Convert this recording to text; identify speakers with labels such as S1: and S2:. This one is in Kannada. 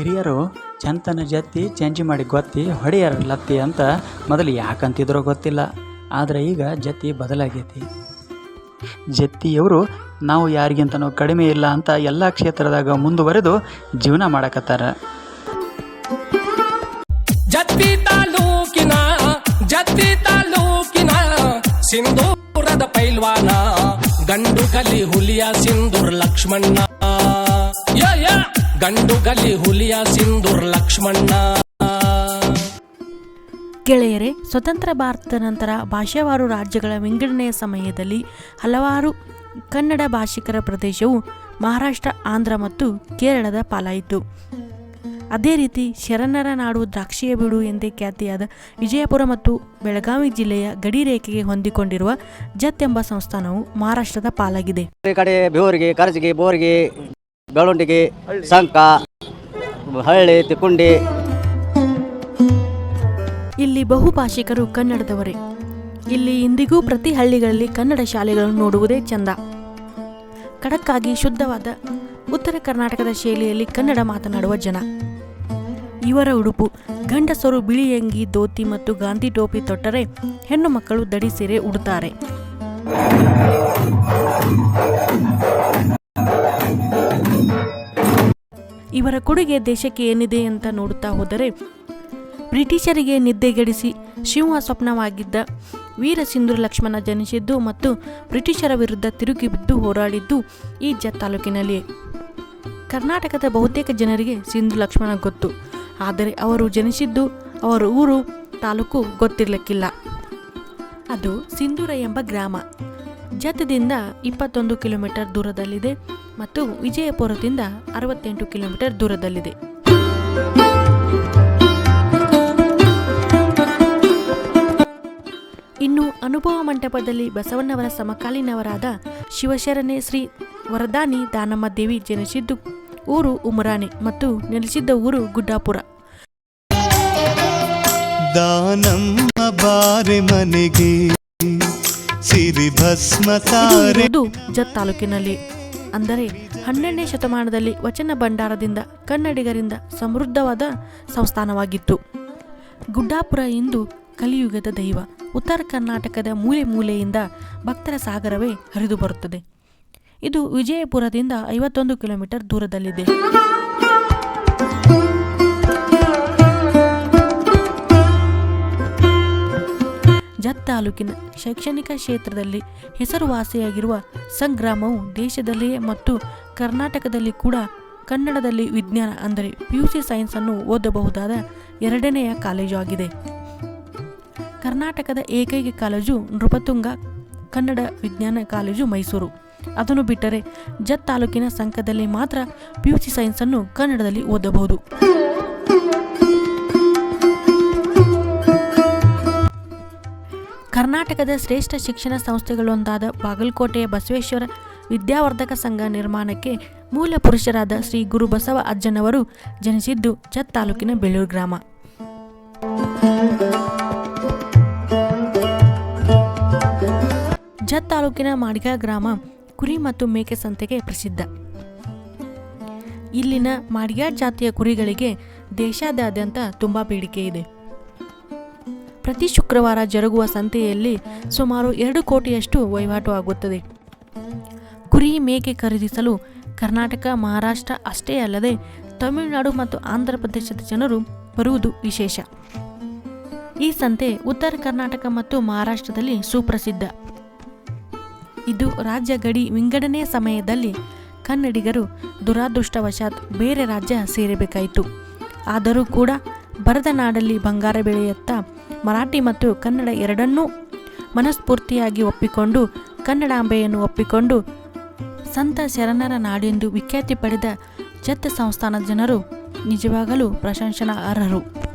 S1: ಹಿರಿಯರು ಚಂತನ ಜತ್ತಿ ಚೇಂಜ್ ಮಾಡಿ ಗೊತ್ತಿ ಹೊಡೆಯರ ಲತ್ತಿ ಅಂತ ಮೊದಲು ಯಾಕಂತಿದ್ರೋ ಗೊತ್ತಿಲ್ಲ. ಆದರೆ ಈಗ ಜತ್ತಿ ಬದಲಾಗೈತಿ. ಜತ್ತಿಯವರು ನಾವು ಯಾರಿಗಿಂತನೂ ಕಡಿಮೆ ಇಲ್ಲ ಅಂತ ಎಲ್ಲ ಕ್ಷೇತ್ರದಾಗ ಮುಂದುವರೆದು ಜೀವನ ಮಾಡಕತ್ತಾರ.
S2: ಜತ್ತಿ ತಾಲೂಕಿನ ಜತ್ತಿ ತಾಲೂಕಿನ ಸಿಂಧೂರದ ಪೈಲ್ವಾನ, ಗಂಡು ಕಲಿ ಹುಲಿಯ ಸಿಂಧೂರ್ ಲಕ್ಷ್ಮಣ್ಣ. ಗಂಡು ಗಲಿ ಹುಲಿಯ ಸಿಂಧೂರ್ ಲಕ್ಷ್ಮಣ್ಣ.
S3: ಗೆಳೆಯರೇ ಸ್ವತಂತ್ರ ಭಾರತದ ನಂತರ ಭಾಷಾವಾರು ರಾಜ್ಯಗಳ ವಿಂಗಡಣೆಯ ಸಮಯದಲ್ಲಿ ಹಲವಾರು ಕನ್ನಡ ಭಾಷಿಕರ ಪ್ರದೇಶವು ಮಹಾರಾಷ್ಟ್ರ ಆಂಧ್ರ ಮತ್ತು ಕೇರಳದ ಪಾಲಾಯಿತು. ಅದೇ ರೀತಿ ಶರಣರ ನಾಡು ದ್ರಾಕ್ಷಿಯ ಬೀಡು ಎಂದೇ ಖ್ಯಾತಿಯಾದ ವಿಜಯಪುರ ಮತ್ತು ಬೆಳಗಾವಿ ಜಿಲ್ಲೆಯ ಗಡಿ ರೇಖೆಗೆ ಹೊಂದಿಕೊಂಡಿರುವ ಜತ್ ಎಂಬ ಸಂಸ್ಥಾನವು ಮಹಾರಾಷ್ಟ್ರದ ಪಾಲಾಗಿದೆ.
S4: ಕಡೆ ಬೇವರಿಗೆ ಕರ್ಜಿಗೆ ಬೋರಿಗೆ ಬೆಳ್ಳುಂಡಿಗೆ, ಸಂಕ, ಹಳ್ಳಿ, ತಿಕ್ಕುಂಡಿ.
S3: ಇಲ್ಲಿ ಬಹುಭಾಷಿಕರು ಕನ್ನಡದವರೇ. ಇಲ್ಲಿ ಇಂದಿಗೂ ಪ್ರತಿ ಹಳ್ಳಿಗಳಲ್ಲಿ ಕನ್ನಡ ಶಾಲೆಗಳನ್ನು ನೋಡುವುದೇ ಚಂದ. ಖಡಕ್ಕಾಗಿ ಶುದ್ಧವಾದ ಉತ್ತರ ಕರ್ನಾಟಕದ ಶೈಲಿಯಲ್ಲಿ ಕನ್ನಡ ಮಾತನಾಡುವ ಜನ. ಇವರ ಉಡುಪು, ಗಂಡಸರು ಬಿಳಿ ಅಂಗಿ, ಧೋತಿ ಮತ್ತು ಗಾಂಧಿ ಟೋಪಿ ತೊಟ್ಟರೆ ಹೆಣ್ಣು ಮಕ್ಕಳು ದಡಿ ಸೀರೆ ಉಡುತ್ತಾರೆ. ಇವರ ಕೊಡುಗೆ ದೇಶಕ್ಕೆ ಏನಿದೆ ಅಂತ ನೋಡುತ್ತಾ ಹೋದರೆ ಬ್ರಿಟಿಷರಿಗೆ ನಿದ್ದೆಗೆಡಿಸಿ ಶಿವ ಸ್ವಪ್ನವಾಗಿದ್ದ ವೀರ ಸಿಂಧು ಲಕ್ಷ್ಮಣ ಜನಿಸಿದ್ದು ಮತ್ತು ಬ್ರಿಟಿಷರ ವಿರುದ್ಧ ತಿರುಗಿ ಬಿದ್ದು ಹೋರಾಡಿದ್ದು ಈ ಜ ತಾಲೂಕಿನಲ್ಲಿ ಕರ್ನಾಟಕದ ಬಹುತೇಕ ಜನರಿಗೆ ಸಿಂಧು ಲಕ್ಷ್ಮಣ ಗೊತ್ತು. ಆದರೆ ಅವರು ಜನಿಸಿದ್ದು, ಅವರ ಊರು, ತಾಲೂಕು ಗೊತ್ತಿರಲಿಕ್ಕಿಲ್ಲ. ಅದು ಸಿಂಧೂರ ಎಂಬ ಗ್ರಾಮ. ಜತದಿಂದ ಇಪ್ಪತ್ತೊಂದು ಕಿಲೋಮೀಟರ್ ದೂರದಲ್ಲಿದೆ ಮತ್ತು ವಿಜಯಪುರದಿಂದ ಅರವತ್ತೆಂಟು ಕಿಲೋಮೀಟರ್ ದೂರದಲ್ಲಿದೆ. ಇನ್ನು ಅನುಭವ ಮಂಟಪದಲ್ಲಿ ಬಸವಣ್ಣವರ ಸಮಕಾಲೀನವರಾದ ಶಿವಶರಣೆ ಶ್ರೀ ವರದಾನಿ ದಾನಮ್ಮ ದೇವಿ ಜನಿಸಿದ್ದು ಊರು ಉಮರಾನೆ ಮತ್ತು ನೆಲೆಸಿದ್ದ ಊರು ಗುಡ್ಡಾಪುರ.
S5: ದಾನಮ್ಮ ಬಾರೆ ಮನೆಗೆ
S3: ಇದು ಜತ್ ತಾಲೂಕಿನಲ್ಲಿ. ಅಂದರೆ ಹನ್ನೆರಡನೇ ಶತಮಾನದಲ್ಲಿ ವಚನ ಭಂಡಾರದಿಂದ ಕನ್ನಡಿಗರಿಂದ ಸಮೃದ್ಧವಾದ ಸಂಸ್ಥಾನವಾಗಿತ್ತು. ಗುಡ್ಡಾಪುರ ಇಂದು ಕಲಿಯುಗದ ದೈವ. ಉತ್ತರ ಕರ್ನಾಟಕದ ಮೂಲೆ ಮೂಲೆಯಿಂದ ಭಕ್ತರ ಸಾಗರವೇ ಹರಿದು ಬರುತ್ತದೆ. ಇದು ವಿಜಯಪುರದಿಂದ ಐವತ್ತೊಂದು ಕಿಲೋಮೀಟರ್ ದೂರದಲ್ಲಿದೆ. ಜತ್ ತಾಲೂಕಿನ ಶೈಕ್ಷಣಿಕ ಕ್ಷೇತ್ರದಲ್ಲಿ ಹೆಸರುವಾಸಿಯಾಗಿರುವ ಸಂಗ್ರಾಮವು ದೇಶದಲ್ಲಿಯೇ ಮತ್ತು ಕರ್ನಾಟಕದಲ್ಲಿ ಕೂಡ ಕನ್ನಡದಲ್ಲಿ ವಿಜ್ಞಾನ ಅಂದರೆ ಪಿಯುಸಿ ಸೈನ್ಸ್ ಅನ್ನು ಓದಬಹುದಾದ ಎರಡನೆಯ ಕಾಲೇಜು ಆಗಿದೆ. ಕರ್ನಾಟಕದ ಏಕೈಕ ಕಾಲೇಜು ನೃಪತುಂಗ ಕನ್ನಡ ವಿಜ್ಞಾನ ಕಾಲೇಜು ಮೈಸೂರು. ಅದನ್ನು ಬಿಟ್ಟರೆ ಜತ್ ತಾಲೂಕಿನ ಸಂಕದಲ್ಲಿ ಮಾತ್ರ ಪಿ ಸಿ ಸೈನ್ಸ್ ಅನ್ನು ಕನ್ನಡದಲ್ಲಿ ಓದಬಹುದು. ಕರ್ನಾಟಕದ ಶ್ರೇಷ್ಠ ಶಿಕ್ಷಣ ಸಂಸ್ಥೆಗಳೊಂದಾದ ಬಾಗಲಕೋಟೆಯ ಬಸವೇಶ್ವರ ವಿದ್ಯಾವರ್ಧಕ ಸಂಘ ನಿರ್ಮಾಣಕ್ಕೆ ಮೂಲ ಪುರುಷರಾದ ಶ್ರೀ ಗುರು ಬಸವ ಅಜ್ಜನವರು ಜನಿಸಿದ್ದು ಜತ್ ತಾಲೂಕಿನ ಬೆಳ್ಳೂರು ಗ್ರಾಮ. ಜತ್ ತಾಲೂಕಿನ ಮಾಡಿಗ ಗ್ರಾಮ ಕುರಿ ಮತ್ತು ಮೇಕೆ ಸಂತೆಗೆ ಪ್ರಸಿದ್ಧ. ಇಲ್ಲಿನ ಮಾಡಿಗ ಜಾತಿಯ ಕುರಿಗಳಿಗೆ ದೇಶಾದ್ಯಂತ ತುಂಬಾ ಬೇಡಿಕೆ ಇದೆ. ಪ್ರತಿ ಶುಕ್ರವಾರ ಜರುಗುವ ಸಂತೆಯಲ್ಲಿ ಸುಮಾರು ಎರಡು ಕೋಟಿಯಷ್ಟು ವಹಿವಾಟು ಆಗುತ್ತದೆ. ಕುರಿ ಮೇಕೆ ಖರೀದಿಸಲು ಕರ್ನಾಟಕ, ಮಹಾರಾಷ್ಟ್ರ ಅಷ್ಟೇ ಅಲ್ಲದೆ ತಮಿಳುನಾಡು ಮತ್ತು ಆಂಧ್ರ ಪ್ರದೇಶದ ಜನರು ಬರುವುದು ವಿಶೇಷ. ಈ ಸಂತೆ ಉತ್ತರ ಕರ್ನಾಟಕ ಮತ್ತು ಮಹಾರಾಷ್ಟ್ರದಲ್ಲಿ ಸುಪ್ರಸಿದ್ಧ. ಇದು ರಾಜ್ಯ ಗಡಿ ವಿಂಗಡನೆ ಸಮಯದಲ್ಲಿ ಕನ್ನಡಿಗರು ದುರಾದೃಷ್ಟವಶಾತ್ ಬೇರೆ ರಾಜ್ಯ ಸೇರಬೇಕಾಯಿತು. ಆದರೂ ಕೂಡ ಬರದ ನಾಡಲ್ಲಿ ಬಂಗಾರ ಬೆಳೆಯತ್ತ ಮರಾಠಿ ಮತ್ತು ಕನ್ನಡ ಎರಡನ್ನೂ ಮನಸ್ಫೂರ್ತಿಯಾಗಿ ಒಪ್ಪಿಕೊಂಡು, ಕನ್ನಡಾಂಬೆಯನ್ನು ಒಪ್ಪಿಕೊಂಡು ಸಂತ ಶರಣರ ನಾಡೆಂದು ವಿಖ್ಯಾತಿ ಪಡೆದ ಚತ್ತ ಸಂಸ್ಥಾನದ ಜನರು ನಿಜವಾಗಲೂ ಪ್ರಶಂಸನ ಅರ್ಹರು